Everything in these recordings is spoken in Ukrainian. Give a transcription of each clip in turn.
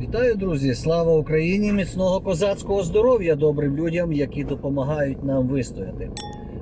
Вітаю, друзі! Слава Україні! Міцного козацького здоров'я добрим людям, які допомагають нам вистояти.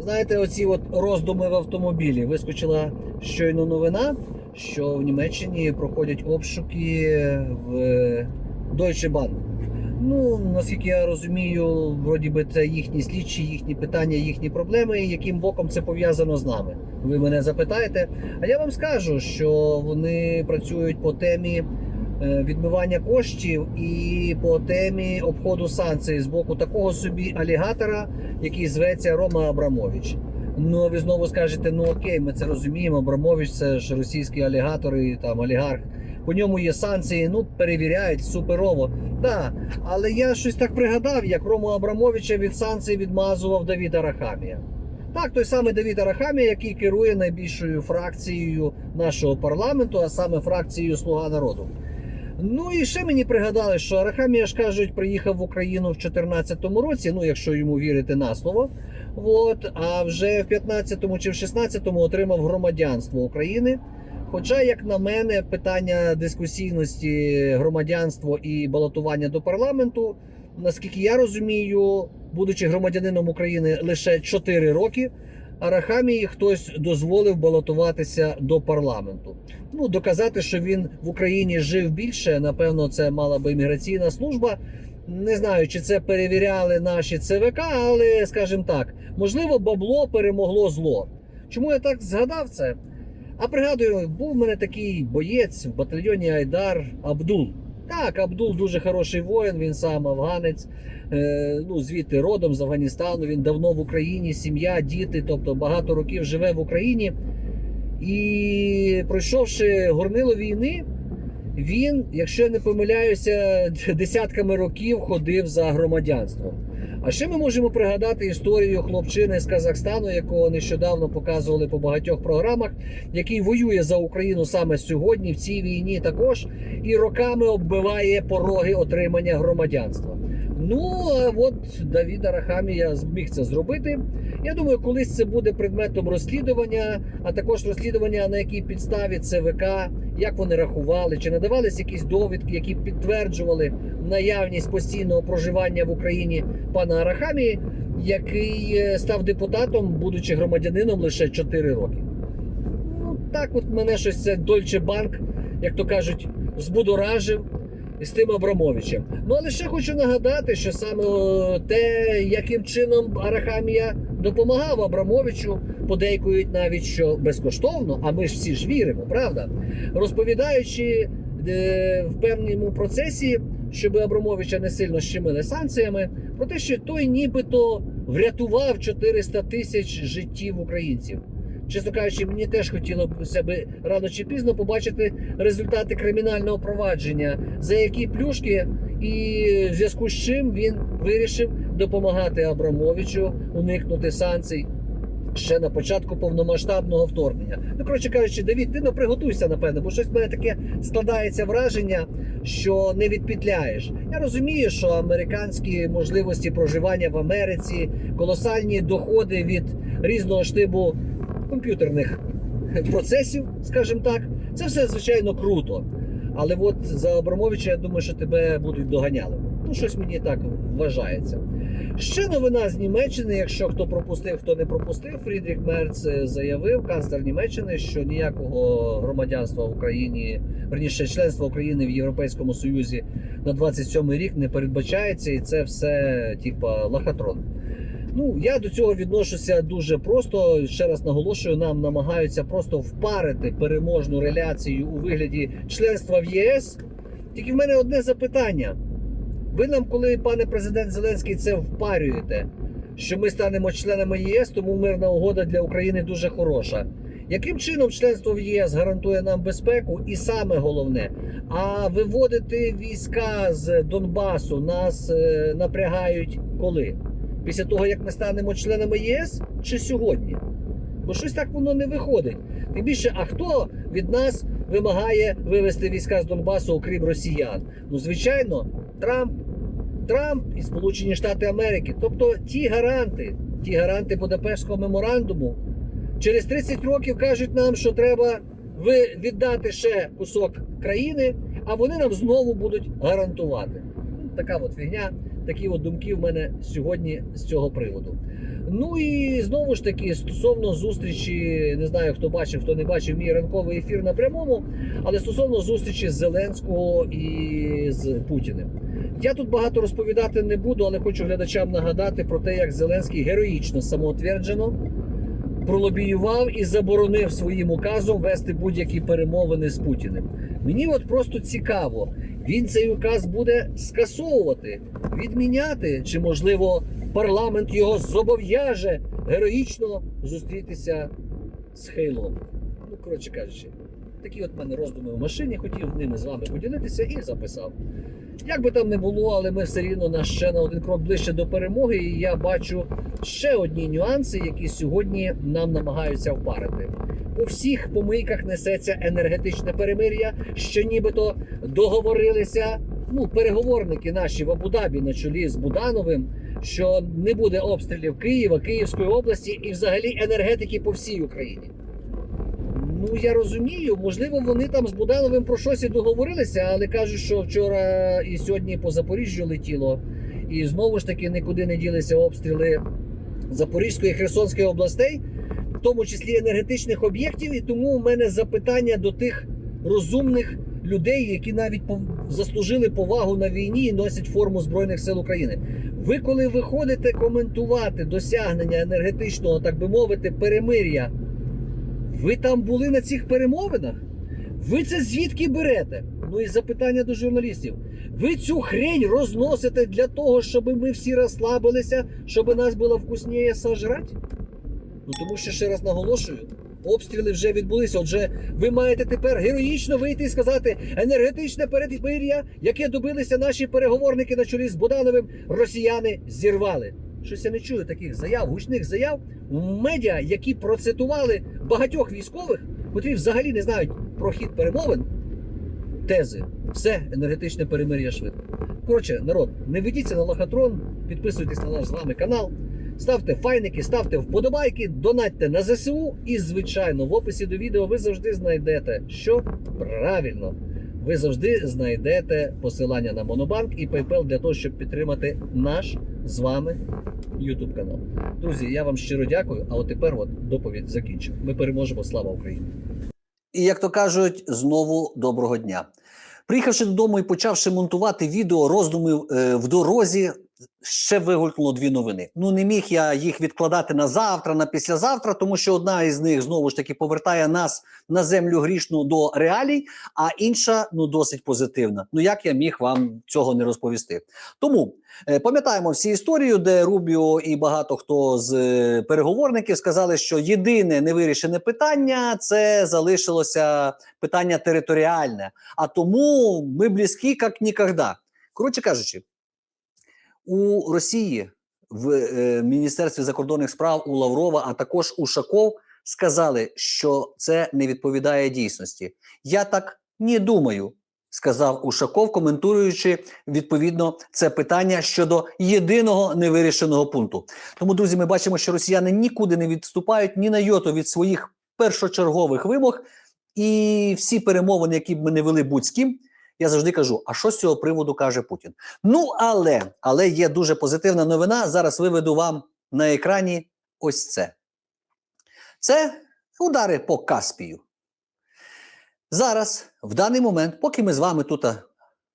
Знаєте, оці от роздуми в автомобілі. Вискочила щойно новина, що в Німеччині проходять обшуки в Deutsche Bank. Ну, наскільки я розумію, вроді би це їхні слідчі, їхні питання, їхні проблеми, яким боком це пов'язано з нами. Ви мене запитаєте. А я вам скажу, що вони працюють по темі відмивання коштів і по темі обходу санкцій з боку такого собі алігатора, який зветься Рома Абрамович. Ну, а ви знову скажете, ну окей, ми це розуміємо. Абрамович це ж російський алігатор і там олігарх. По ньому є санкції, ну перевіряють суперово. Да, але я щось так пригадав, як Рому Абрамовича від санкцій відмазував Давід Арахамія. Так, той самий Давід Арахамія, який керує найбільшою фракцією нашого парламенту, а саме фракцією Слуга народу. Ну і ще мені пригадали, що Арахамія ж кажуть, приїхав в Україну в 2014 році, ну якщо йому вірити на слово. От, а вже в 15-му чи в 16-му отримав громадянство України. Хоча, як на мене, питання дискусійності громадянства і балотування до парламенту, наскільки я розумію, будучи громадянином України лише 4 роки, Арахамії хтось дозволив балотуватися до парламенту. Ну, доказати, що він в Україні жив більше, напевно, це мала би імміграційна служба. Не знаю, чи це перевіряли наші ЦВК, але скажімо так, можливо, бабло перемогло зло. Чому я так згадав це? А пригадую, був в мене такий боєць в батальйоні Айдар Абдул. Так, Абдул дуже хороший воїн, він сам афганець, е, ну звідти родом з Афганістану. Він давно в Україні, сім'я, діти, тобто багато років живе в Україні. І пройшовши горнило війни, він, якщо я не помиляюся, десятками років ходив за громадянством. А ще ми можемо пригадати історію хлопчини з Казахстану, якого нещодавно показували по багатьох програмах, який воює за Україну саме сьогодні, в цій війні також, і роками оббиває пороги отримання громадянства. Ну, а от Давід Арахамія зміг це зробити. Я думаю, колись це буде предметом розслідування, а також розслідування на якій підставі ЦВК, як вони рахували, чи надавались якісь довідки, які підтверджували наявність постійного проживання в Україні пана Арахамії, який е, став депутатом, будучи громадянином лише 4 роки. Ну, так от мене щось це Дольче Банк, як то кажуть, збудоражив з тим Абрамовичем. Ну але ще хочу нагадати, що саме е, те, яким чином Арахамія допомагав Абрамовичу, подейкують навіть що безкоштовно, а ми ж всі ж віримо, правда? Розповідаючи е, в певному процесі, щоб Абрамовича не сильно щемили санкціями, про те, що той нібито врятував 400 тисяч життів українців. Чесно кажучи, мені теж хотілося б рано чи пізно побачити результати кримінального провадження, за які плюшки, і в зв'язку з чим він вирішив допомагати Абрамовичу уникнути санкцій ще на початку повномасштабного вторгнення. Ну, коротше кажучи, Давід, ти ну приготуйся, напевно, бо щось в мене таке складається враження, що не відпетляєш. Я розумію, що американські можливості проживання в Америці, колосальні доходи від різного штибу комп'ютерних процесів, скажімо так, це все звичайно круто. Але от за Абрамовича я думаю, що тебе будуть доганяли. Ну, щось мені так вважається. Ще новина з Німеччини, якщо хто пропустив, хто не пропустив, Фрідріх Мерц е, заявив, канцлер Німеччини, що ніякого громадянства в Україні, верніше членства України в Європейському Союзі на 27-й рік не передбачається, і це все типа лохотрон. Ну, я до цього відношуся дуже просто. Ще раз наголошую, нам намагаються просто впарити переможну реляцію у вигляді членства в ЄС. Тільки в мене одне запитання. Ви нам, коли, пане президент Зеленський, це впарюєте, що ми станемо членами ЄС, тому мирна угода для України дуже хороша. Яким чином членство в ЄС гарантує нам безпеку? І саме головне, а виводити війська з Донбасу нас е, напрягають коли? Після того, як ми станемо членами ЄС, чи сьогодні? Бо щось так воно не виходить. Тим більше, а хто від нас вимагає вивести війська з Донбасу, окрім росіян? Ну, звичайно, Трамп, Трамп і Сполучені Штати Америки. Тобто ті гаранти, ті гаранти Будапештського меморандуму, через 30 років кажуть нам, що треба віддати ще кусок країни, а вони нам знову будуть гарантувати. Така от фігня, такі от думки в мене сьогодні з цього приводу. Ну і знову ж таки, стосовно зустрічі, не знаю, хто бачив, хто не бачив мій ранковий ефір на прямому, але стосовно зустрічі Зеленського і з Путіним. Я тут багато розповідати не буду, але хочу глядачам нагадати про те, як Зеленський героїчно самоутверджено пролобіював і заборонив своїм указом вести будь-які перемовини з Путіним. Мені от просто цікаво, він цей указ буде скасовувати, відміняти, чи можливо парламент його зобов'яже героїчно зустрітися з Хейлом. Ну, коротше кажучи, такі от мене роздуми в машині, хотів ними з вами поділитися і записав. Як би там не було, але ми все рівно на ще на один крок ближче до перемоги, і я бачу ще одні нюанси, які сьогодні нам намагаються впарити. По всіх помийках несеться енергетичне перемир'я, що нібито договорилися. Ну, переговорники наші в Абу-Дабі на чолі з Будановим, що не буде обстрілів Києва, Київської області і взагалі енергетики по всій Україні. Ну я розумію, можливо, вони там з Будановим про щось і договорилися, але кажуть, що вчора і сьогодні по Запоріжжю летіло, і знову ж таки нікуди не ділися обстріли Запорізької і Херсонської областей, в тому числі енергетичних об'єктів. І тому у мене запитання до тих розумних людей, які навіть заслужили повагу на війні і носять форму Збройних сил України. Ви, коли виходите коментувати досягнення енергетичного, так би мовити, перемир'я. Ви там були на цих перемовинах? Ви це звідки берете? Ну і запитання до журналістів. Ви цю хрень розносите для того, щоб ми всі розслабилися, щоб нас було вкусніше сожрати? Ну тому що ще раз наголошую, обстріли вже відбулися. Отже, ви маєте тепер героїчно вийти і сказати енергетичне перемир'я, яке добилися наші переговорники на чолі з Будановим, росіяни зірвали. Щось я не чую таких заяв, гучних заяв в медіа, які процитували багатьох військових, котрі взагалі не знають про хід перемовин. Тези, все енергетичне перемир'я швидко. Коротше, народ, не ведіться на лохотрон, підписуйтесь на наш з вами канал, ставте файники, ставте вподобайки, донатьте на ЗСУ. І, звичайно, в описі до відео ви завжди знайдете, що правильно. Ви завжди знайдете посилання на Монобанк і PayPal для того, щоб підтримати наш з вами YouTube канал. Друзі, я вам щиро дякую. А от тепер от доповідь закінчив. Ми переможемо. Слава Україні! І як то кажуть, знову доброго дня. Приїхавши додому і почавши монтувати відео роздуми е, в дорозі, ще вигулькнуло дві новини. Ну не міг я їх відкладати на завтра, на післязавтра, тому що одна із них знову ж таки повертає нас на землю грішну до реалій, а інша ну досить позитивна. Ну як я міг вам цього не розповісти? Тому е, пам'ятаємо всі історію, де Рубіо і багато хто з е, переговорників сказали, що єдине невирішене питання це залишилося питання територіальне. А тому ми близькі, як ніколи. Коротше кажучи, у Росії в е, Міністерстві закордонних справ у Лаврова, а також у Шаков сказали, що це не відповідає дійсності. Я так не думаю, сказав Ушаков, коментуючи відповідно це питання щодо єдиного невирішеного пункту. Тому, друзі, ми бачимо, що росіяни нікуди не відступають ні на йоту від своїх першочергових вимог, і всі перемовини, які б ми не вели будь з ким, я завжди кажу: а що з цього приводу каже Путін? Ну але але є дуже позитивна новина. Зараз виведу вам на екрані ось це. Це удари по Каспію. Зараз, в даний момент, поки ми з вами тут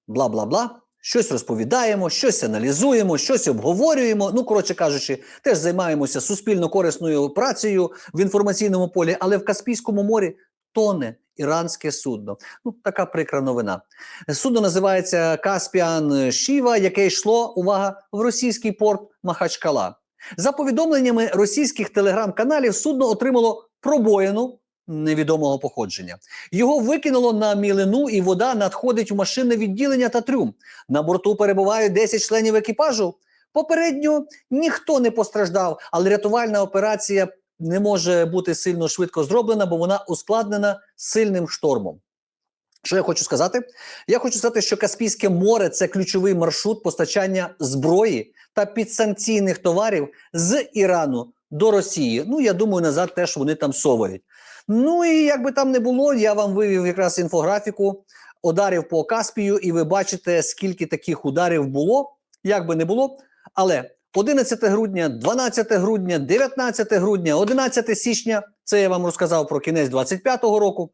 бла бла бла, щось розповідаємо, щось аналізуємо, щось обговорюємо. Ну, коротше кажучи, теж займаємося суспільно корисною працею в інформаційному полі, але в Каспійському морі тоне іранське судно. Ну, така прикра новина. Судно називається Каспіан Шіва, яке йшло, увага, в російський порт Махачкала. За повідомленнями російських телеграм-каналів, судно отримало пробоїну невідомого походження. Його викинуло на мілину, і вода надходить у машинне відділення та трюм. На борту перебувають 10 членів екіпажу. Попередньо ніхто не постраждав, але рятувальна операція не може бути сильно швидко зроблена, бо вона ускладнена сильним штормом. Що я хочу сказати? Я хочу сказати, що Каспійське море це ключовий маршрут постачання зброї та підсанкційних товарів з Ірану до Росії. Ну, я думаю, назад теж вони там совають. Ну і як би там не було, я вам вивів якраз інфографіку. ударів по Каспію, і ви бачите, скільки таких ударів було, як би не було. Але 11 грудня, 12 грудня, 19 грудня, 11 січня це я вам розказав про кінець 25-го року.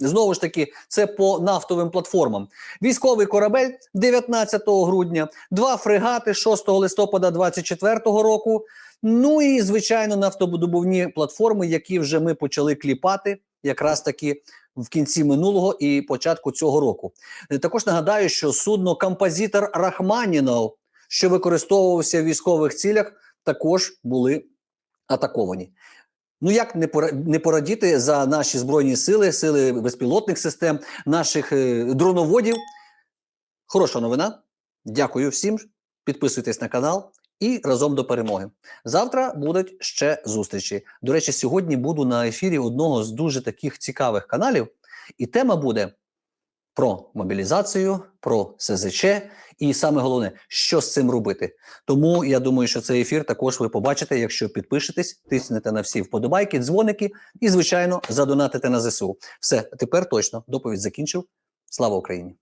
Знову ж таки, це по нафтовим платформам. Військовий корабель 19 грудня, два фрегати 6 листопада 24-го року. Ну і звичайно, нафтобудобувні платформи, які вже ми почали кліпати, якраз таки в кінці минулого і початку цього року. Також нагадаю, що судно композитор Рахманінов, що використовувався в військових цілях, також були атаковані. Ну як не порадіти за наші збройні сили, сили безпілотних систем, наших е, дроноводів. Хороша новина. Дякую всім. Підписуйтесь на канал і разом до перемоги. Завтра будуть ще зустрічі. До речі, сьогодні буду на ефірі одного з дуже таких цікавих каналів, і тема буде про мобілізацію, про СЗЧ, і саме головне, що з цим робити. Тому я думаю, що цей ефір також ви побачите, якщо підпишетесь, тиснете на всі вподобайки, дзвоники і, звичайно, задонатите на ЗСУ. Все, тепер точно доповідь закінчив. Слава Україні!